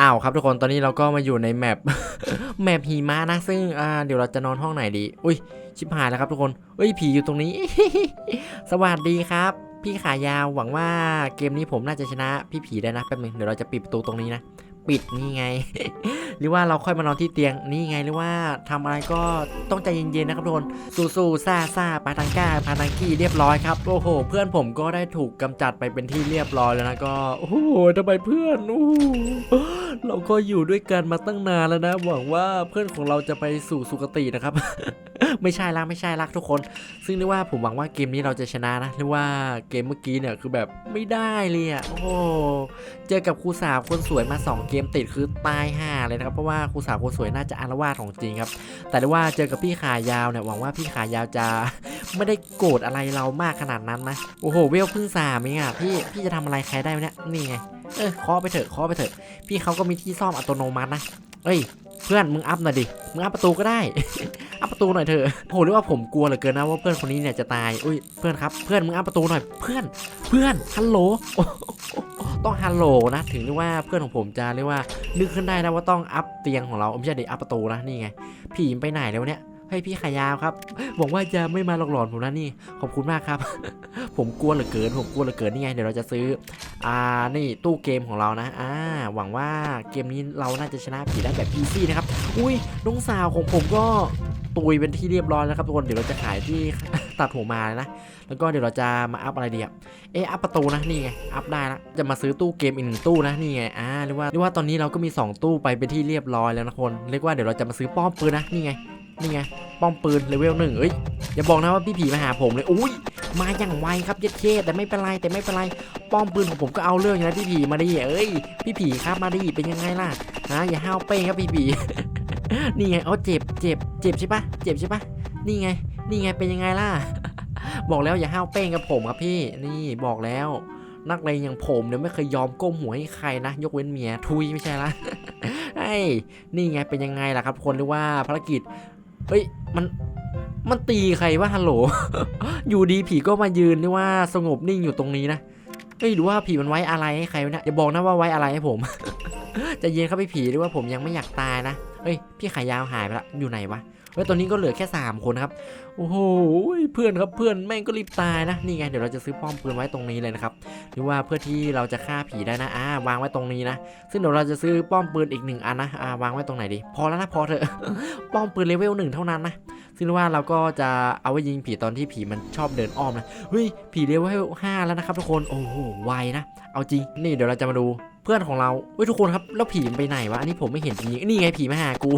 อ้าวครับทุกคนตอนนี้เราก็มาอยู่ในแมปแมปหิมะนะ ซึ่งอ่าเดี๋ยวเราจะนอนห้องไหนดี อุ้ยชิบหายแล้วครับทุกคนเอ้ยผีอยู่ตรงนี้ สวัสดีครับ พี่ขายาวหวังว่าเกมนี้ผมน่าจะชนะพี่ผีได้นะแป๊บนึงเดี๋ยวเราจะปิดประตูตรงนี้นะ ปิดนี่ไง หรือว่าเราค่อยมานอนที่เตียงนี่ไงหรือว่าทำอะไรก็ต้องใจเย็นๆนะครับทุกคนสู้ๆซ่าซ่าปาทังก้าปาทังกี้เรียบร้อยครับโอ้โห เพื่อนผมก็ได้ถูกกำจัดไปเป็นที่เรียบร้อยแล้วนะก็โอ้โหทำไมเพื่อนโอ้เราก็อยู่ด้วยกันมาตั้งนานแล้วนะหวังว่าเพื่อนของเราจะไปสู่สุคตินะครับ ไม่ใช่ละไม่ใช่ละทุกคน ซึ่งเรียกว่าผมหวังว่าเกมนี้เราจะชนะนะเรียกว่าเกมเมื่อกี้เนี่ยคือแบบไม่ได้เลยอะโอ้โหเจอกับครูสาวคนสวยมา 2 เกมติดคือตายห่าเลยนะครับเพราะว่าครูสาวคนสวยน่าจะอารวาสของจริงครับ แต่เรียกว่าเจอกับพี่ขายาวเนี่ยหวังว่าพี่ขายาวจะไม่ได้โกรธอะไรเรามากขนาดนั้นนะโอ้โหเวลเพิ่งสามเองอะพี่พี่จะทำอะไรใครได้เนี่ยนี่ไงเออเคาะไปเถอะเคาะไปเถอะ พี่เขาก็มีที่ซ่อมอัตโนมัตินะเอ้ยเพื่อนมึงอัพหน่อยดิ มึงอัพประตูก็ได้ อัพประตูหน่อยเถอะโหหรือว่าผมกลัวเหลือเกินนะว่าเพื่อนคนนี้เนี่ยจะตายอุ้ยเพื่อนครับเพื่อนมึงอัพประตูหน่อยเพื่อนเพื่อนฮัลโหลต้องฮัลโหลนะถึงเรียกว่าเพื่อนของผมจะเรียกว่านึกขึ้นได้นะว่าต้องอัพเตียงของเราไม่ใช่เด็กอัพประตูนะนี่ไงผีไปไหนแล้วเนี่ยเฮ้ยพี่ขายาวครับหวังว่าจะไม่มาหลอกหลอนผมนะนี่ขอบคุณมากครับ ผมกลัวเหลือเกินผมกลัวเหลือเกินนี่ไงเดี๋ยวเราจะซื้ออ่านี่ตู้เกมของเรานะอ่าหวังว่าเกมนี้เราน่าจะชนะผีได้แบบอีซี่นะครับอุ้ยน้องสาวของผมก็ ตุยเป็นที่เรียบร้อยแล้วครับทุกคนเดี๋ยวเราจะขายที่ตัดหัวมาเลยนะ แล้วก็เดี๋ยวเราจะมาอัพอะไรดีอะเอะอัพประตูนะนี่ไงอัพได้ละจะมาซื้อตู้เกมอีกหนึ่งตู้นะนี่ไงอ่าเรียกว่าเรียกว่าตอนนี้เราก็มี 2 ตู้ไปเป็นที่เรียบร้อยแล้วนะคนเรียกว่าเดี๋ยวเราจะมาซื้อป้อมปืนนะนี่ไงนี่ไงป้อมปืนเลเวลหนึ่งเอ้ยอย่าบอกนะว่าพี่ผีมาหาผมเลยอุ้ยมาอย่างไวครับเย็ดเคแต่ไม่เป็นไรแต่ไม่เป็นไรป้อมปืนของผมก็เอาเรื่องอยู่นะพี่ผีมาดิเอ้ยพี่ผีครับมาดิเป็นยังไงล่ะฮะอย่าห้าวเป้งครับพี่ผีนี่ไงเอาเจ็บเจ็บ เจ็บใช่ปะเจ็บใช่ปะนี่ไง นี่ไงเป็นยังไงล่ะ บอกแล้วอย่าห้าวเป้งกับผมครับพี่ นี่บอกแล้ว นักเลงอย่างผมเนี่ยไม่เคยยอมก้มหัวให้ใครนะ ยกเว้นเมียทุยไม่ใช่ละไอ้นี่ไงเป็นยังไงล่ะครับ คนหรือว่าภารกิจเฮ้ยมันมันตีใครวะฮัลโหล อยู่ดีผีก็มายืนเรียกว่าสงบนิ่งอยู่ตรงนี้นะ เฮ้ยหรือว่าผีมันไว้อะไรให้ใครวะอย่าบอกนะว่าไว้อะไรให้ผม จะเย็นครับพี่ผีหรือว่าผมยังไม่อยากตายนะเฮ้ยพี่ขายาวหายไปละอยู่ไหนวะเฮ้ยตอนนี้ก็เหลือแค่ 3 คนครับโอ้โหเพื่อนครับเพื่อนแม่งก็รีบตายนะนี่ไงเดี๋ยวเราจะซื้อป้อมปืนไว้ตรงนี้เลยนะครับหรือว่าเพื่อที่เราจะฆ่าผีได้นะอ่าวางไว้ตรงนี้นะ ซึ่งเดี๋ยวเราจะซื้อป้อมปืนอีกหนึ่งอันนะอ่าวางไว้ตรงไหนดี พอแล้วนะพอเถอะป้อมปืนเลเวลหนึ่งเท่านั้นนะ ซึ่งว่าเราก็จะเอาไว้ยิงผีตอนที่ผีมันชอบเดินอ้อมนะเฮ้ยผีเลเวลห้าแล้วนะครับทุกคนโอ้โหไวนะ เอาจริงนี่เดี๋ยวเราจะมาดูเพื่อนของเราเฮ้ยทุกคนครับแล้วผีมันไปไหนวะอันนี้ผมไม่เห็นจริงนี่ไงผีมาหากู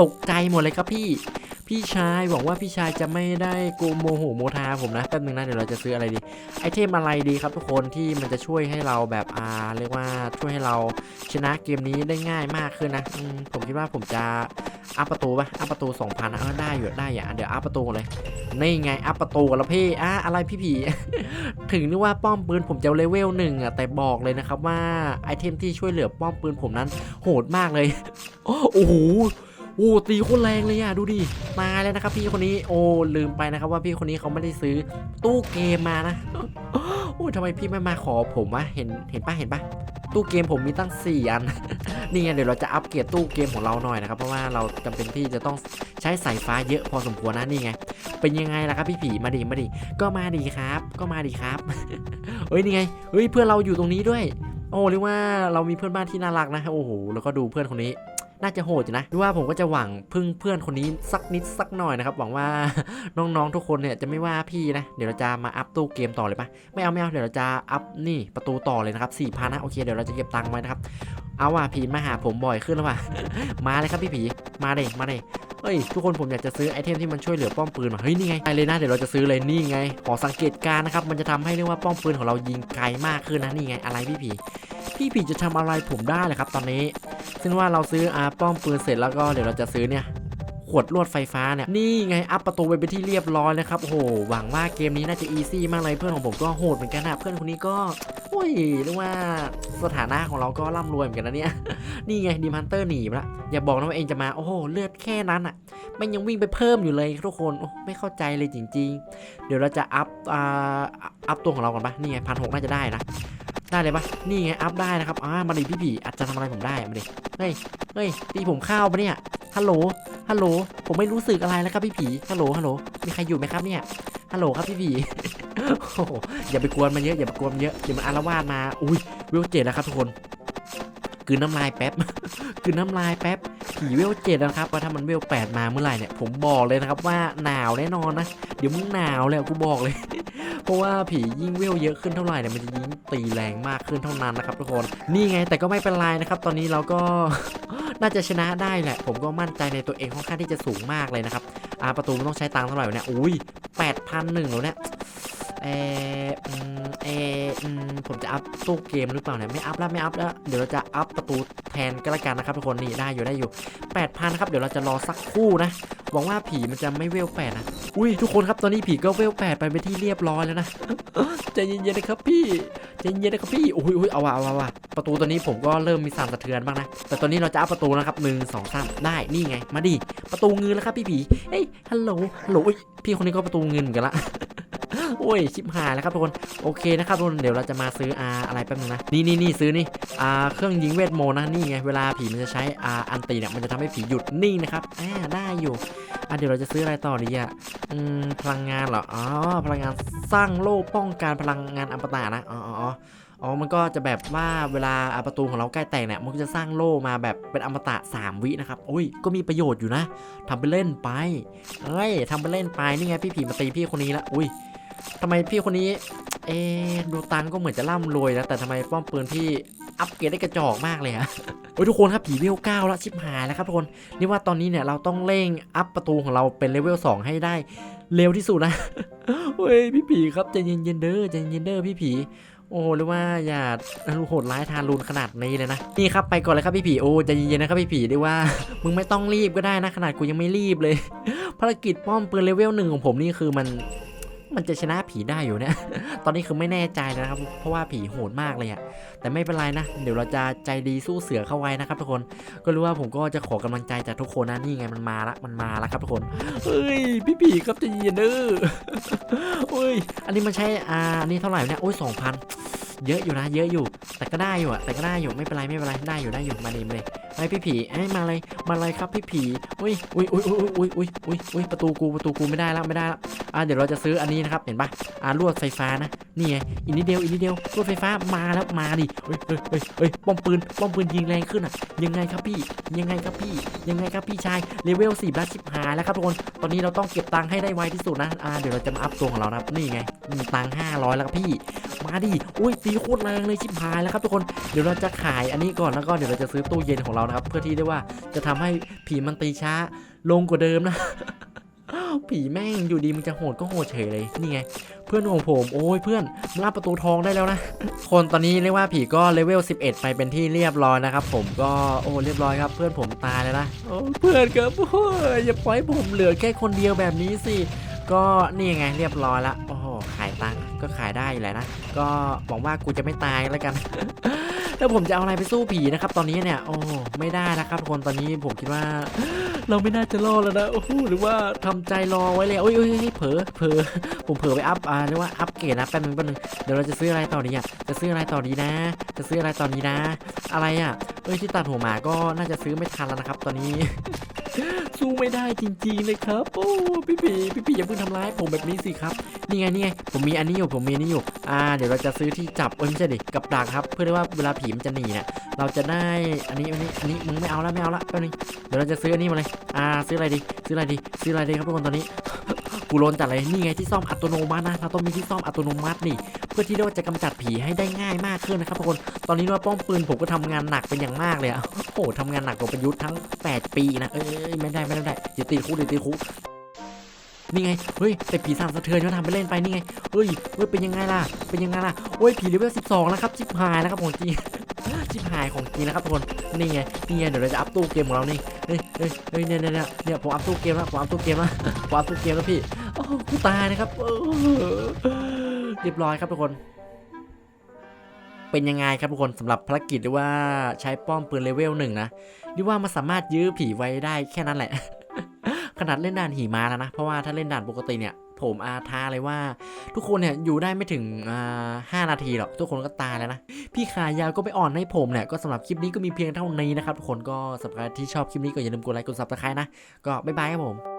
ตกใจหมดเลยครับพี่ พี่ชายหวังว่าพี่ชายจะไม่ได้โกโมโหโมทาผมนะแป๊บนึงนะเดี๋ยวเราจะซื้ออะไรดีไอเทมอะไรดีครับทุกคนที่มันจะช่วยให้เราแบบอ่าเรียกว่าช่วยให้เราชนะเกมนี้ได้ง่ายมากขึ้นนะมผมคิดว่าผมจะอัพประตูปะอัพประตู2,000นเออได้อยู่ได้อย่าเดี๋ยวอัพประตูเลยนี่ไงอัพประตูกันแล้วพี่อะอะไรพี่ผีถึงนึกว่าป้อมปืนผมจะเลเวลหนึ่งอะแต่บอกเลยนะครับว่าไอเทมที่ช่วยเหลือป้อมปืนผมนั้นโหดมากเลยโอ้โห โอ้ตีโคตรแรงเลยอะดูดิตายแล้วนะครับพี่คนนี้โอ้ลืมไปนะครับว่าพี่คนนี้เขาไม่ได้ซื้อตู้เกมมานะโอ้ทำไมพี่ไม่มาขอผมวะเห็นเห็นปะเห็นปะตู้เกมผมมีตั้ง 4 อัน นี่ไงเดี๋ยวเราจะอัปเกรดตู้เกมของเราหน่อยนะครับ เพราะว่าเราจำเป็นที่จะต้องใช้สายฟ้าเยอะพอสมควรนะนี่ไง เป็นยังไงล่ะครับพี่ผีมาดิมาดิก็มาดิครับ ก็มาดิครับ เฮ้ยนี่ไงเฮ้ยเพื่อนเราอยู่ตรงนี้ด้วย โอ้เรียกว่าเรามีเพื่อนบ้านที่น่ารักนะโอ้โหแล้วก็ดูเพื่อนคนนี้ น่าจะโหดอยู่นะหรือว่าผมก็จะหวังพึ่งเพื่อนคนนี้สักนิดสักหน่อยนะครับ หวังว่าน้องๆทุกคนเนี่ยจะไม่ว่าพี่นะ เดี๋ยวเราจะมาอัพตู้เกมต่อเลยปะไม่เอาไม่เอาเดี๋ยวเราจะอัพนี่ประตูต่อเลยนะครับสี่พันนะโอเคเดี๋ยวเราจะเก็บตังค์ไว้นะครับ เอาว่ะผีมาหาผมบ่อยขึ้นแล้วว่ะมาเลยครับพี่ผีมาเลยมาเลยเอ้ยทุกคนผมอยากจะซื้อไอเทมที่มันช่วยเหลือป้อมปืนมาเฮ้ยนี่ไงไปเลยนะเดี๋ยวเราจะซื้อเลยนี่ไงขอสังเกตการนะครับมันจะทำให้เรียกว่าป้อมปืนของเรายิงไกลมากขึ้นนะนี่ไงอะไรพี่ผีพี่ผีจะทำอะไรผมได้เลยครับตอนนี้ ซึ่งว่าเราซื้ออาป้อมปืนเสร็จแล้วก็เดี๋ยวเราจะซื้อเนี่ยขวดลวดไฟฟ้าเนี่ยนี่ไงอัพประตูไปเป็นที่เรียบร้อยแล้วครับโอ้โหหวังว่าเกมนี้น่าจะอีซี่มากเลยเพื่อนของผมก็โหดเหมือนกันนะเพื่อนคนนี้ก็โอ้ยเรียกว่าสถานะของเราก็ร่ำรวยเหมือนกันนะเนี่ยนี่ไงดีมันเตอร์หนีไปละอย่าบอกนะว่าเองจะมาโอ้โหเลือดแค่นั้นอะมันยังวิ่งไปเพิ่มอยู่เลยทุกคนโอ้ไม่เข้าใจเลยจริง ๆ เดี๋ยวเราจะอัพอ่าอัพตัวของเราก่อนปะนี่ไงพันหกน่าจะได้นะ ได้เลยปะนี่ไงอัพได้นะครับอ่ามาดิพี่ผีอาจจะทำอะไรผมได้มาดิเฮ้ยเฮ้ยตีผมเข้าวปะเนี่ยฮัลโหลฮัลโหลผมไม่รู้สึกอะไรแล้วครับพี่ผีฮัลโหลฮัลโหลมีใครอยู่ไหมครับเนี่ยฮัลโหลครับพี่ผีโอ้โหอย่าไปกวนมันเยอะอย่าไปกวนมันเยอะเดี๋ยวมันอารวาสมาอุ้ยเวลเจ็ดแล้วครับทุกคนกลืนน้ำลายแป๊บกลืนน้ำลายแป๊บผีเวลเจ็ดนะครับว่าถ้ามันเวลแปดมาเมื่อไหร่เนี่ยผมบอกเลยนะครับว่าหนาวแน่นอนนะเดี๋ยวมึงหนาวเลยกูบอกเลย เพราะว่าผียิ่งเวลเยอะขึ้นเท่าไหร่เนี่ยมันจะยิ่งตีแรงมากขึ้นเท่านั้นนะครับทุกคนนี่ไงแต่ก็ไม่เป็นไรนะครับ ตอนนี้เราก็น่าจะชนะได้แหละ ผมก็มั่นใจในตัวเองค่อนข้างที่จะสูงมากเลยนะครับอาประตูมันต้องใช้ตังค์เท่าไหร่เนี่ยอุ้ยแปดพันหนึ่งแล้วเนี่ย เออเออผมจะอัพตู้เกมหรือเปล่าเนี่ยไม่อัพแล้วไม่อัพแล้วเดี๋ยวเราจะอัพประตูแทนก็แล้วกันนะครับทุกคนนี่ได้อยู่ได้อยู่แปดพันครับเดี๋ยวเราจะรอสักคู่นะหวังว่าผีมันจะไม่เวลแปดนะอุ้ยทุกคนครับตอนนี้ผีก็เวลแปดไปเป็นที่เรียบร้อยแล้วนะใจเย็นๆนะครับพี่ใจเย็นๆนะครับพี่อุ้ยอุ้ยเอาว่ะเอาว่ะเอาวประตูตัวนี้ผมก็เริ่มมีสั่นสะเทือนบ้างนะแต่ตอนนี้เราจะอัพประตูนะครับหนึ่งสองสามได้นี่ไง มาดิประตูเงินแล้วครับพี่ผีเฮ้ยฮัลโหลฮัลโหลพี่คนนี้ก็ประตูเงินเหมือนกันละ โอ้ยชิบหายแล้วครับทุกคนโอเคนะครับทุกคนเดี๋ยวเราจะมาซื้ออาอะไรแป๊บนึงนะนี่นี่นี่ซื้อนี่อาเครื่องยิงเวทมนต์นะนี่ไงเวลาผีมันจะใช้อาอันตีเนี่ยมันจะทำให้ผีหยุดนิ่งนะครับอ่าได้อยู่อะเดี๋ยวเราจะซื้ออะไรต่อดีอะอืมพลังงานเหรออ๋อพลังงานสร้างโล่ป้องกันพลังงานอัมปตะนะอ๋ออ๋ออ๋อ มันก็จะแบบว่าเวลาประตูของเราใกล้แตกเนี่ย มันก็จะสร้างโล่มาแบบเป็นอมตะ 3 วินะครับ โอ้ย ก็มีประโยชน์อยู่นะทำไปเล่นไปเอ้ยทำไปเล่นไป นี่ไงพี่ผีมาตีพี่คนนี้ละ อุ้ย ทำไมพี่คนนี้ เอ๊ะดูตังก็เหมือนจะร่ำรวยนะแต่ทำไมป้อมปืนพี่อัปเกรดได้กระจอกมากเลยอะโอ้ยทุกคนครับผีเวลเก้าแล้วชิบหายแล้วครับทุกคนนี่ว่าตอนนี้เนี่ยเราต้องเร่งอัพประตูของเราเป็นเลเวล2ให้ได้เร็วที่สุดนะเฮ้ยพี่ผีครับใจเย็นๆเด้อใจเย็นเด้อพี่ผีโอ้หรือว่าอย่าโหดร้ายทารุณขนาดนี้เลยนะนี่ครับไปก่อนเลยครับพี่ผีโอ้ใจเย็นๆนะครับพี่ผีได้ว่า มึงไม่ต้องรีบก็ได้นะขนาดกูยังไม่รีบเลย ภารกิจป้อมปืนเลเวลหนึ่งของผมนี่คือมัน มันจะชนะผีได้อยู่เนี่ย ตอนนี้คือไม่แน่ใจนะครับ เพราะว่าผีโหดมากเลยอะแต่ไม่เป็นไรนะ เดี๋ยวเราจะใจดีสู้เสือเข้าไว้นะครับทุกคน ก็รู้ว่าผมก็จะขอกำลังใจจากทุกคนนะนี่ไงมันมาละ มันมาละครับทุกคน เฮ้ย พี่ผีครับจเย็นเด้อเฮ้ย อันนี้มันใช้ อ่า อันนี้เท่าไหร่เนี่ย โอ้ยสองพัน เยอะอยู่นะ เยอะอยู่ แต่ก็ได้อยู่อะแต่ก็ได้อยู่ ไม่เป็นไร ไม่เป็นไร ได้อยู่ได้อยู่ มาดีมาเลยไอ้พี่ผีไอ้มาเลย มาเลยครับพี่ผีอุ้ยอุ้ยอุ้ยอุ้ยอุ้ยอุ้ยอุ้ยอุ้ยประตูกู ประตูกูไม่ได้แล้ว ไม่ได้แล้ว อ่าเดี๋ยวเราจะซื้ออันนี้นะครับ เห็นปะอ่าลวดไฟฟ้านะนี่ไงอีกนิดเดียวอีกนิดเดียวลวดไฟฟ้ามาแล้วมาดิเฮ้ยเฮ้ยเฮ้ยเฮ้ยป้อมปืนป้อมปืนยิงแรงขึ้นอะ ยังไงครับพี่ ยังไงครับพี่ ยังไงครับพี่ชายเลเวล4บลัดชิบหายแล้วครับทุกคนตอนนี้เราต้องเก็บตังค์ให้ได้ไวที่สุดนะอ่าเดี๋ยวเราจะมาอัพตัวของเรานะครับนี่ไงมีตังค์500แล้วครับพี่ มาดิอุ้ยตีโคตรแรงเลยชิบหายแล้วครับทุกคนเดี๋ยวเราจะขายอันนี้ก่อนแล้วก็เดี๋ยวเราจะซื้อตู้เย็นของเรานะครับเพื่อที่ได้ว่าจะทำให้ผีมันตีช้าลงกว่าเดิมนะ ผีแม่งอยู่ดีมันจะโหดก็โหดเฉยเลยนี่ไง เพื่อนของผมโอ้ยเพื่อนมันรับประตูทองได้แล้วนะ คนตอนนี้เรียกว่าผีก็เลเวล 11 ไปเป็นที่เรียบร้อยนะครับผมก็โอ้เรียบร้อยครับ เพื่อนผมตายแล้วนะโอ้เพื่อนครับโอ้ยอย่าปล่อยผมเหลือแค่คนเดียวแบบนี้สิก็นี่ไงเรียบร้อยละโอ้โหขายตังค์ก็ขายได้อยู่แหละนะก็หวังว่ากูจะไม่ตายแล้วกัน แล้วผมจะเอาอะไรไปสู้ผีนะครับ ตอนนี้เนี่ย โอ้ไม่ได้นะครับทุกคนตอนนี้ผมคิดว่า เราไม่น่าจะรอดแล้วนะโอ้โหหรือว่าทำใจรอไว้เลยโอ้ยโอ้ยเผลอเผลอผมเผลอไปอัพอ่าเรียกว่าอัพเกรดนะแป๊บนึงแป๊บนึงเดี๋ยวเราจะซื้ออะไรต่อดีอะจะซื้ออะไรต่อดีนะ จะซื้ออะไรต่อดีนะ อะไรอะเอ้ยที่ตัดหัวหมาก็น่าจะซื้อไม่ทันแล้วนะครับ ตอนนี้ สู้ไม่ได้จริงๆเลยครับ โอ้พี่ผีพี่ผีอย่าเพิ่งทำร้ายผมแบบนี้สิครับนี่ไงนี่ไงผมมีอันนี้อยู่ผมมีอันนี้อยู่อ่าเดี๋ยวเราจะซื้อที่จับเอ้ยไม่ใช่ดิกับดักครับ เพื่อที่ว่าเวลาผีมันจะหนีเนี่ยเราจะได้อันนี้อันนี้อันนี้มึงไม่เอาแล้วไม่เอาละแป๊บนึงเดี๋ยวเราจะซื้ออันนี้มาเลยอ่าซื้ออะไรดี ซื้ออะไรดี ซื้ออะไรดีครับทุกคนตอนนี้ กูโลนจัดเลยนี่ไงที่ซ่อมอัตโนมัตินะเราต้องมีที่ซ่อมอัตโนมัตินี่ เพื่อที่เราจะกำจัดผีให้ได้ง่ายมากขึ้นนะครับทุกคน ตอนนี้ว่าป้อมปืนผมก็ทำงานหนักเป็นอย่างมากเลยอะโอ้โหทำงานหนักกว่าประยุทธ์ทั้ง 8 ปีนะ เอ้ยไม่ได้ไม่ได้ไม่ได้เดี๋ยวติดคุกเดี๋ยวติดคุกนี่ไง เฮ้ย แต่ผีสามสะเทือนเขาทำไปเล่นไป นี่ไง เฮ้ย เฮ้ย เป็นยังไงล่ะ เป็นยังไงล่ะ โอ้ย ผีเลเวล12แล้วครับชิบหายแล้วครับของจริงชิบหายของจริงนะครับทุกคน นี่ไง นี่ไง เดี๋ยวเราจะอัพตู้เกมของเรานี่ เฮ้ย เฮ้ย เฮ้ย เนี่ยเนี่ยเนี่ยเนี่ยผมอัพตู้เกมแล้ว ผมอัพตู้เกมแล้วผมอัพตู้เกมแล้วพี่ โอ้กูตายนะครับเรียบร้อยครับทุกคน เป็นยังไงครับทุกคนสำหรับภารกิจหรือว่าใช้ป้อมปืนเลเวลหนึ่งนะหรือว่ามันสามารถยื้อผีไว้ได้แค่นั้นแหละ ขนาดเล่นด่านหิมะแล้วนะ เพราะว่าถ้าเล่นด่านปกติเนี่ย ผมอาท้าเลยว่า ทุกคนเนี่ยอยู่ได้ไม่ถึงห้านาทีหรอกทุกคนก็ตายแล้วนะ พี่ขายาวก็ไปอ่อนให้ผมเนี่ยก็สำหรับคลิปนี้ก็มีเพียงเท่านี้นะครับทุกคนก็สำหรับที่ชอบคลิปนี้ก็อย่าลืมกดไลค์กดซับสไครต์นะก็บ๊ายบายครับผม